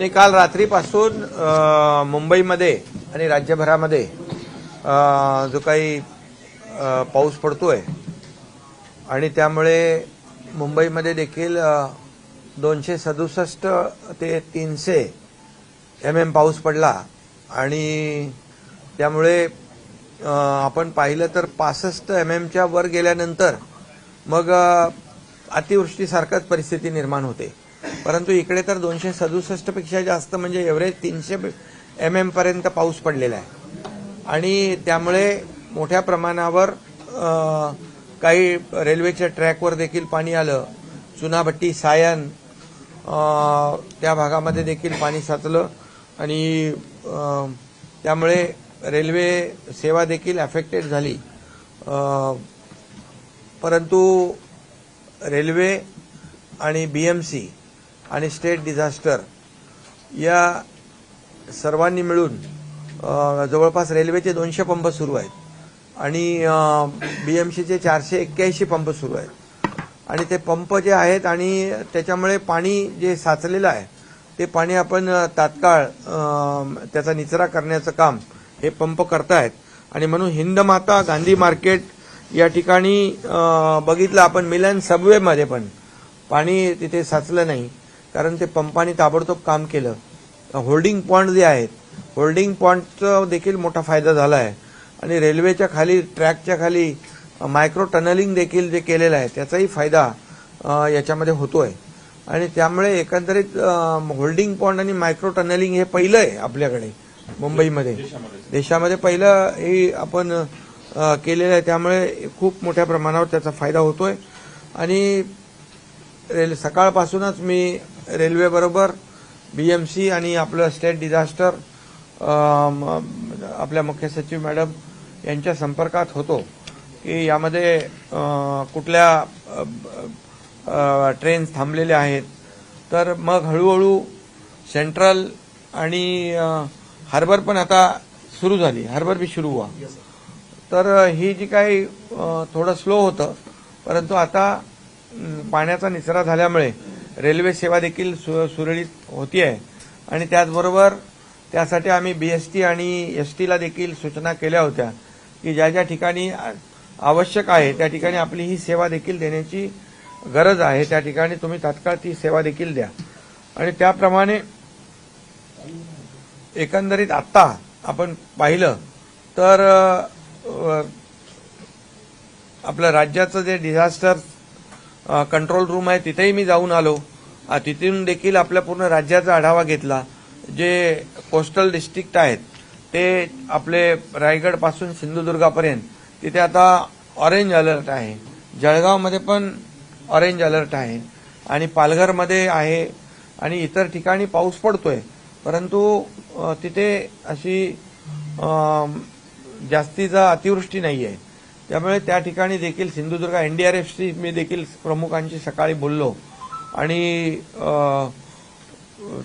मी काल रात्रीपासून मुंबईमध्ये आणि राज्यभरामध्ये जो काही पाऊस पडतोय आणि त्यामुळे मुंबईमध्ये देखील दोनशे सदुसष्ट ते तीनशे एम एम पाऊस पडला आणि त्यामुळे आपण पाहिलं तर पासष्ट एम एमच्या वर गेल्यानंतर मग अतिवृष्टीसारखंच परिस्थिती निर्माण होते. परंतु इकडे तर दोनशे सदुसष्टपेक्षा जास्त म्हणजे एव्हरेज तीनशे एम एम पर्यंत पाऊस पडलेला आहे. आणि त्यामुळे मोठ्या प्रमाणावर काही रेल्वेच्या ट्रॅकवर देखील पाणी आलं. चुनाभट्टी सायन त्या भागामध्ये देखील पाणी साचलं. आणि त्यामुळे रेल्वे सेवा देखील अफेक्टेड झाली. परंतु रेल्वे आणि बीएमसी आणि स्टेट डिझास्टर या सर्वांनी मिळून जवळपास रेल्वेचे दोनशे पंप सुरू आहेत आणि बीएमसीचे चारशे एक्क्याऐंशी पंप सुरू आहेत. आणि ते पंप जे आहेत आणि त्याच्यामुळे पाणी जे साचलेलं आहे ते पाणी आपण तात्काळ त्याचा निचरा करण्याचं काम हे पंप करतायत. आणि म्हणून हिंदमाता गांधी मार्केट या ठिकाणी बघितलं आपण मिलन सबवेमध्ये पण पाणी तिथे साचलं नाही. कारण ते पंपाने ताबडतोब काम केलं. होल्डिंग पॉईंट जे आहेत होल्डिंग पॉईंटचा देखील मोठा फायदा झाला आहे आणि रेल्वेच्या खाली ट्रॅकच्या खाली मायक्रो टनलिंग देखील जे केलेलं आहे त्याचाही फायदा याच्यामध्ये याच्यामध्ये होतोय. आणि त्यामुळे एकंदरीत होल्डिंग पॉईंट आणि मायक्रो टनलिंग हे पहिलं आहे आपल्याकडे मुंबईमध्ये. देशामध्ये पहिलं हे आपण केलेलं आहे. त्यामुळे खूप मोठ्या प्रमाणावर त्याचा फायदा होतोय. आणि रेल सकाळपासूनच मी रेल्वेबरोबर बीएमसी आणि आपलं स्टेट डिझास्टर आपल्या मुख्य सचिव मॅडम यांच्या संपर्कात होतो. की यामध्ये कुठल्या ट्रेन्स थांबलेल्या आहेत. तर मग हळूहळू सेंट्रल आणि हार्बर पण आता सुरू झाली. हार्बर बी सुरू व्हा. तर ही जी काही थोडं स्लो होतं परंतु आता पाण्याचा निचरा झाल्यामुळे रेल्वे सेवा देखील सु सुरळीत होती आहे आणि त्याचबरोबर त्यासाठी आम्ही बीएसटी आणि एस टीला देखील सूचना केल्या होत्या की ज्या ज्या ठिकाणी आवश्यक आहे त्या ठिकाणी आपली ही सेवा देखील देण्याची गरज आहे त्या ठिकाणी तुम्ही तात्काळ ती सेवा देखील द्या. आणि त्याप्रमाणे एकंदरीत आत्ता आपण पाहिलं तर आपलं राज्याचं जे डिझास्टर कंट्रोल रूम आहे तिथेही मी जाऊन आलो. तिथून देखील आपल्या पूर्ण राज्याचा आढावा घेतला. जे कोस्टल डिस्ट्रिक्ट आहेत ते आपले रायगडपासून सिंधुदुर्गापर्यंत. तिथे आता ऑरेंज अलर्ट आहे. जळगावमध्ये पण ऑरेंज अलर्ट आहे. आणि पालघरमध्ये आहे. आणि इतर ठिकाणी पाऊस पडतोय. परंतु तिथे अशी जास्तीचा अतिवृष्टी नाही आहे त्यामुळे त्या ठिकाणी देखील सिंधुदुर्ग एनडीआरएफशी मी देखील प्रमुखांशी सकाळी बोललो. आणि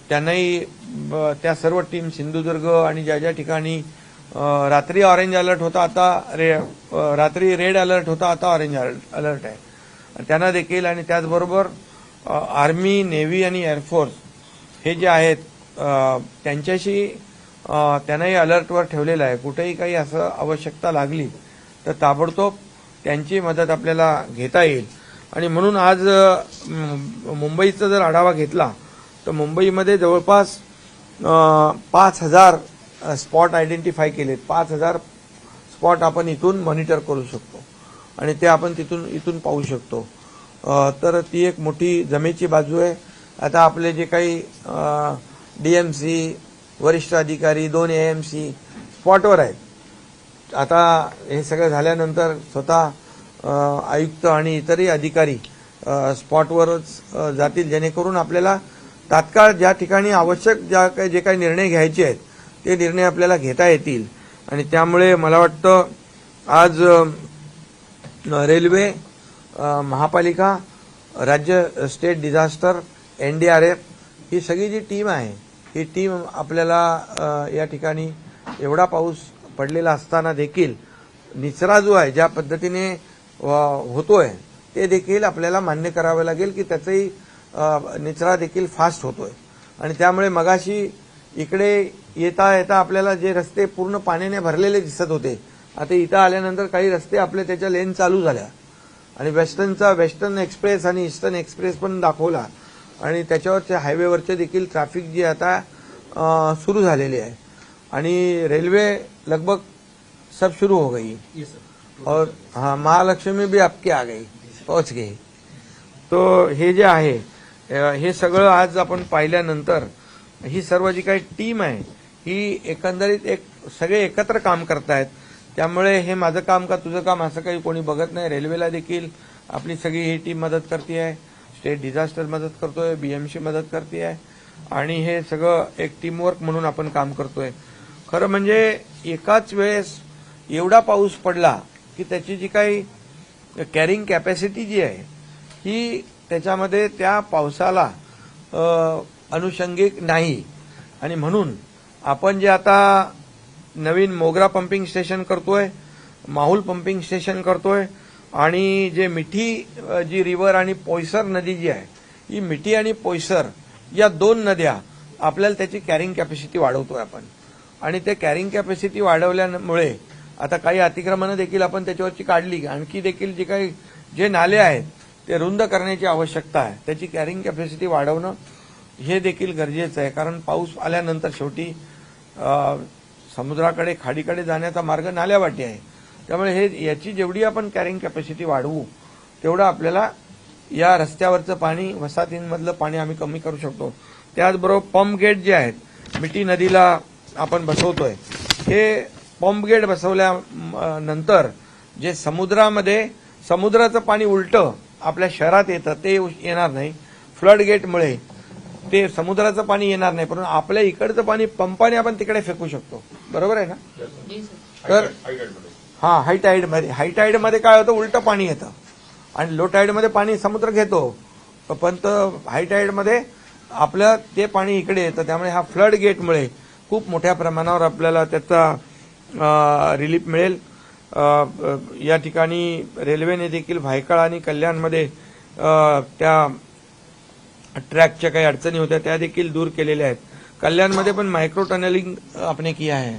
त्यांनाही ब- त्या सर्व टीम सिंधुदुर्ग आणि ज्या ज्या ठिकाणी रात्री ऑरेंज अलर्ट होता आता रे रात्री रेड अलर्ट होता आता ऑरेंज अलर्ट आहे. त्यांना देखील आणि त्याचबरोबर आर्मी नेव्ही आणि एअरफोर्स हे जे आहेत त्यांच्याशी त्यांनाही अलर्टवर ठेवलेलं आहे. कुठेही काही असं आवश्यकता लागली तर ताबडतोब त्यांची मदत आपल्याला घेता येईल. आणि म्हणून आज मुंबईचा जर आढावा घेतला तर मुंबईमध्ये जवळपास पाच हजार स्पॉट आयडेंटिफाय केलेत. पाच हजार स्पॉट आपण इथून मॉनिटर करू शकतो. आणि ते आपण तिथून इथून पाहू शकतो. तर ती एक मोठी जमेची बाजू आहे. आता आपले जे काही डी एम सी वरिष्ठ अधिकारी दोन ए एम सी स्पॉटवर आहेत. आता हे सगळं झाल्यानंतर स्वतः आयुक्त आणि इतरही अधिकारी स्पॉटवरच जातील जेणेकरून आपल्याला तात्काळ ज्या ठिकाणी आवश्यक ज्या काही जे काही निर्णय घ्यायचे आहेत ते निर्णय आपल्याला घेता येतील. आणि त्यामुळे मला वाटतं आज रेल्वे महापालिका राज्य state disaster N D R F ही सगळी जी टीम आहे ही टीम आपल्याला या ठिकाणी एवढा पाऊस पडलेला असताना देखील निचरा जो आहे ज्या पद्धतीने होतोय ते देखील आपल्याला मान्य करावं लागेल की त्याचाही निचरा देखील फास्ट होतोय. आणि त्यामुळे मगाशी इकडे येता येता आपल्याला जे रस्ते पूर्ण पाण्याने भरलेले दिसत होते आता इथं आल्यानंतर काही रस्ते आपले त्याच्या लेन चालू झाल्या. आणि वेस्टर्नचा वेस्टर्न एक्सप्रेस आणि ईस्टर्न एक्सप्रेस पण दाखवला. आणि त्याच्यावरच्या हायवेवरचे देखील ट्रॅफिक जी आता सुरू झालेली आहे. आणि रेल्वे लगभग सब शुरू हो गई। और हाँ महालक्ष्मी भी आपकी आ गई पहुंच गई। तो हे जे आहे हे सगळं आज आपण पाहिल्यानंतर ही सर्व जी काही टीम आहे ही एकंदरीत एक सगळे एकत्र काम करतायत. त्यामुळे हे माझं काम का तुझं काम असं काही कोणी बघत नाही. रेल्वेला देखील आपली सगळी ही टीम मदत करते आहे स्टेट डिझास्टर मदत करतोय बीएमसी मदत करते आहे आणि हे सगळं एक टीमवर्क म्हणून आपण काम करतोय. खरं म्हणजे एकाच वेळेस एवढा पाऊस पडला की त्याची जी काही कॅरिंग कॅपॅसिटी जी आहे ही त्याच्यामध्ये त्या पावसाला अनुषंगिक नाही. आणि म्हणून आपण जे आता नवीन मोगरा पंपिंग स्टेशन करतोय माहुल पंपिंग स्टेशन करतोय आणि जे मिठी जी रिव्हर आणि पोयसर नदी जी आहे ही मिठी आणि पोयसर या दोन नद्या आपल्याला त्याची कॅरिंग कॅपॅसिटी वाढवतोय आपण. आणि ते कॅरिंग कॅपॅसिटी वाढवल्यामुळे आता काही अतिक्रमणं देखील आपण त्याच्यावरची काढली. आणखी देखील जे काही जे नाले आहेत ते रुंद करण्याची आवश्यकता आहे. त्याची कॅरिंग कॅपॅसिटी वाढवणं हे देखील गरजेचं आहे. कारण पाऊस आल्यानंतर शेवटी समुद्राकडे खाडीकडे जाण्याचा मार्ग नाल्यावाटी आहे. त्यामुळे हे याची जेवढी आपण कॅरिंग कॅपॅसिटी वाढवू तेवढं आपल्याला या रस्त्यावरचं पाणी वसाहतींमधलं पाणी आम्ही कमी करू शकतो. त्याचबरोबर पंप गेट जे आहेत मिठी नदीला आपण बसवतोय. हे पंप गेट बसवल्यानंतर जे समुद्रामध्ये समुद्राचं पाणी उलटं आपल्या शहरात येतं ते येणार नाही. फ्लड गेटमुळे ते समुद्राचं पाणी येणार नाही परंतु आपल्या इकडचं पाणी पंपाने आपण तिकडे फेकू शकतो. बरोबर आहे ना? तर हा हाय टाईडमध्ये हाय टाईडमध्ये काय होतं? उलटं पाणी येतं. आणि लो टाईडमध्ये पाणी समुद्र घेतो. पण हाय टाईडमध्ये आपलं ते पाणी इकडे येतं. त्यामुळे हा फ्लड गेटमुळे खूप मोठ्या प्रमाणावर आपल्याला त्याचा रिलीफ मिळेल. या ठिकाणी रेल्वेने देखील भायकाळ आणि कल्याणमध्ये त्या ट्रॅकच्या काही अडचणी होत्या त्या देखील दूर केलेल्या आहेत. कल्याणमध्ये पण माइक्रो टनलिंग आपने किया है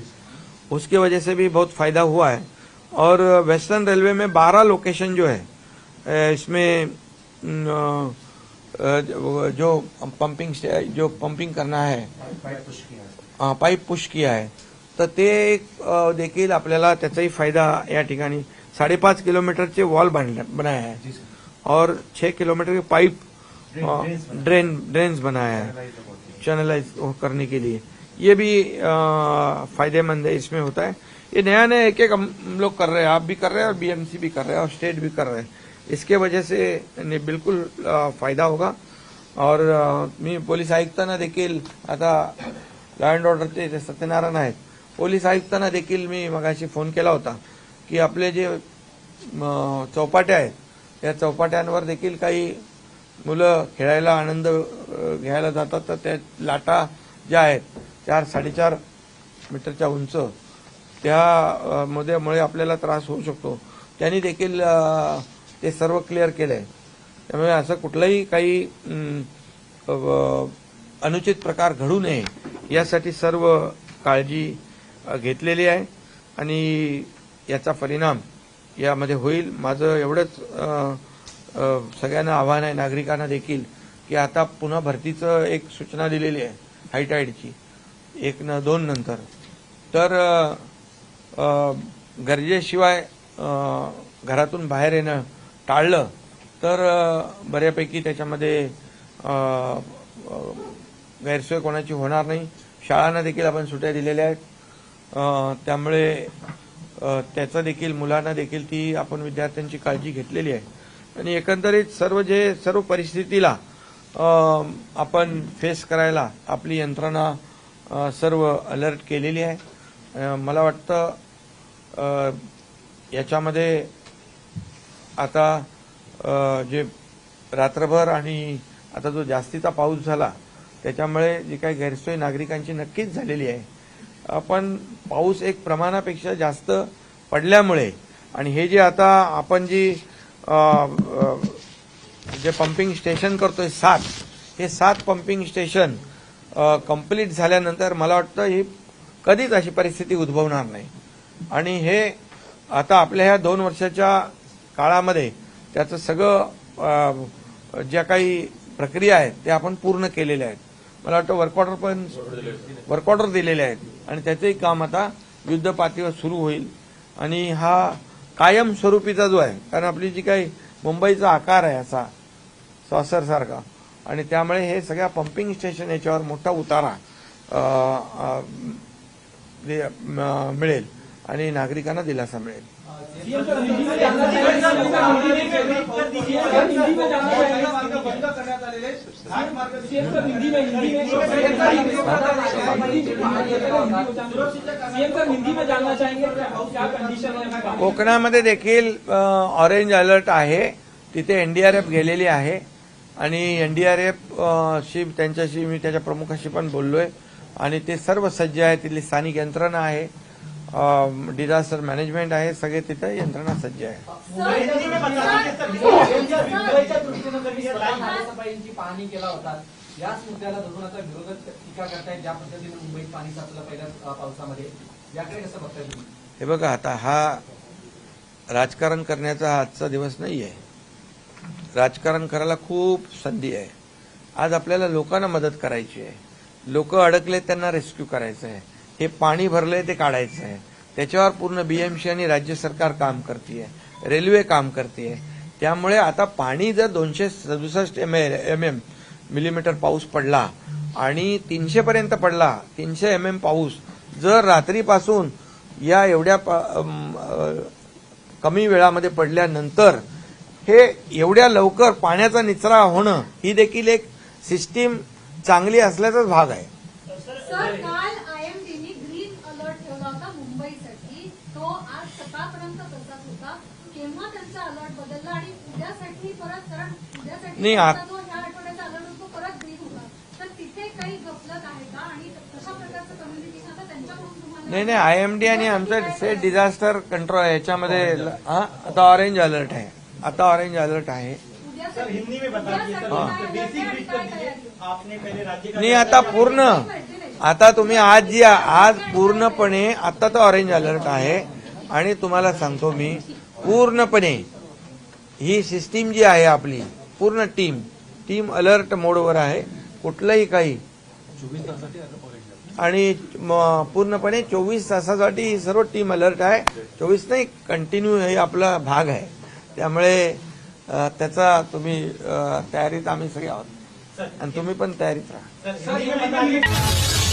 उसके वजह से भी बहुत फायदा हुआ है. और वेस्टर्न रेलवे में 12 लोकेशन जो है इसमें जो पंपिंग जो पंपिंग करना है पाईप पुश किया आहे. तर ते देखील आपल्याला त्याचाही फायदा या ठिकाणी. साडेपाच किलोमीटरचे वॉल बनाया है और छह किलोमीटर के पाइप ड्रेन ड्रेन्स बनाया है. चैनलाइज करने के लिए. ये भी फायदेमंद है इसमें होता है. ये नया नया एक एक हम लोग कर रहे हैं. आप भी कर रहे हैं और बीएमसी भी कर रहे हैं और स्टेट भी कर रहे हैं. इसके वजह से ने बिल्कुल फायदा होगा. और मी पोलीस आयुक्तांना देखील आता लॉ अँड ऑर्डरचे जे सत्यनारायण आहेत. पोलीस आयुक्तांना देखील मी मगाशी फोन केला होता की आपले जे चौपाट्या आहेत या चौपाट्यांवर देखील काही मुलं खेळायला आनंद घ्यायला जातात. तर त्या लाटा ज्या आहेत चार साडेचार मीटरच्या उंच त्या मुळे आपल्याला त्रास होऊ शकतो. त्यांनी देखील ते सर्व क्लिअर केलंय. त्यामुळे असं कुठलाही काही अनुचित प्रकार घडू नये. यासाठी सर्व काळजी घेतलेली आहे आणि याचा परिणाम यामध्ये होईल. माझं एवढंच सगळ्यांना आव्हान आहे नागरिकांना देखील की आता पुन्हा भरतीचं एक सूचना दिलेली आहे हायटाईडची एक न दोन नंतर. तर गरजेशिवाय घरातून बाहेर येणं टाळलं तर बऱ्यापैकी त्याच्यामध्ये गैरसोय कोणाची होणार नाही. शाळांना देखील आपण सुट्या दिलेल्या आहेत. त्यामुळे त्याचा देखील मुलांना देखील ती आपण विद्यार्थ्यांची काळजी घेतलेली आहे. आणि एकंदरीत सर्व जे सर्व परिस्थितीला आपण फेस करायला आपली यंत्रणा सर्व अलर्ट केलेली आहे. मला वाटतं याच्यामध्ये आता जे रात्रभर आणि आता जो जास्तीचा पाऊस झाला त्याच्यामुळे जी काही गैरसोय नागरिकांची नक्कीच झालेली आहे. आपण पाऊस एक प्रमाणापेक्षा जास्त पडल्यामुळे आणि हे जे आता आपण जी जे पंपिंग स्टेशन करतोय सात हे सात पंपिंग स्टेशन कंप्लीट झाल्यानंतर मला वाटतं ही कधीच अशी परिस्थिती उद्भवणार नाही. आणि हे आता आपल्या ह्या दोन वर्षाच्या काळामध्ये त्याचं सगळं ज्या काही प्रक्रिया आहेत त्या आपण पूर्ण केलेल्या आहेत. मला वाटतं वर्क ऑर्डर पण वर्क ऑर्डर दिलेले आहेत. आणि त्याचंही काम आता युद्ध पातळीवर सुरू होईल. आणि हा कायमस्वरूपीचा जो आहे कारण आपली जी काही मुंबईचा आकार आहे असा सॉसरसारखा आणि त्यामुळे हे सगळ्या पंपिंग स्टेशन याच्यावर मोठा उतारा मिळेल. आणि नागरिकांना दिलासा मिळेल. कोकणामध्ये देखील ऑरेंज अलर्ट आहे. तिथे एनडीआरएफ गेलेली आहे. आणि एनडीआरएफ शी त्यांच्याशी मी त्याच्या प्रमुखाशी पण बोललोय. आणि ते सर्व सज्ज आहे तिथली स्थानिक यंत्रणा आहे. डिझास्टर मॅनेजमेंट आहे सगळे तिथे यंत्रणा सज्ज आहे. याच मुद्द्याला धरून आता विरोधक टीका करतायत ज्या पद्धतीने मुंबईत पाणी साचलं पहिल्या पावसामध्ये याकडे कसं बघताय तुम्ही हे बघा आता हा राजकारण करण्याचा हा आजचा दिवस नाही आहे. राजकारण करायला खूप संधी आहे. आज आपल्याला लोकांना मदत करायची आहे. लोक अडकले त्यांना रेस्क्यू करायचं आहे. हे पाणी भरलंय ते काढायचं आहे त्याच्यावर पूर्ण बीएमसी आणि राज्य सरकार काम करते रेल्वे काम करते त्यामुळे आता पाणी जर दोनशे सदुसष्ट एम एम एम मिलीमीटर पाऊस पडला आणि तीनशे पर्यंत पडला तीनशे एम एम पाऊस जर रात्रीपासून या एवढ्या कमी वेळामध्ये पडल्यानंतर हे एवढ्या लवकर पाण्याचा निचरा होणं ही देखील एक सिस्टीम चांगली असल्याचाच भाग आहे सर काल आयएमडीने ग्रीन अलर्ट ठेवला होता मुंबईसाठी तो आज सकाळपर्यंत तसाच होता केव्हा त्यांचा अलर्ट बदलला आणि उद्यासाठी परत कारण उद्यासाठी नाही, आ- त्यांचा जो ह्या आठवड्याचा अलर्ट होतो परत ग्रीन होता. तर तिथे काही गफलत आहे का? आणि कशा प्रकारचं कम्युनिकेशन आता त्यांच्याकडून तुम्हाला नाही नाही आयएमडी आणि आमचं स्टेट डिझास्टर कंट्रोल याच्यामध्ये हा आता ऑरेंज अलर्ट आहे. आता ऑरेंज अलर्ट आहे. हिंदी में बता दीजिए सर बेसिक? आपने पहले राज्य का नाही आता पूर्ण. आता तुम्ही आज जी आज पूर्णपणे आता तर ऑरेंज अलर्ट आहे. आणि तुम्हाला सांगतो मी पूर्णपणे ही सिस्टीम जी आहे आपली पूर्ण टीम टीम अलर्ट मोडवर आहे कुठलंही काही. आणि म- पूर्णपणे चोवीस तासासाठी सर्व टीम अलर्ट आहे. चोवीस नाही कंटिन्यू हे आपला भाग आहे. त्यामुळे त्याचा तुम्ही तयारीत आम्ही सगळे आहोत. आणि तुम्ही पण तयारीत राहा.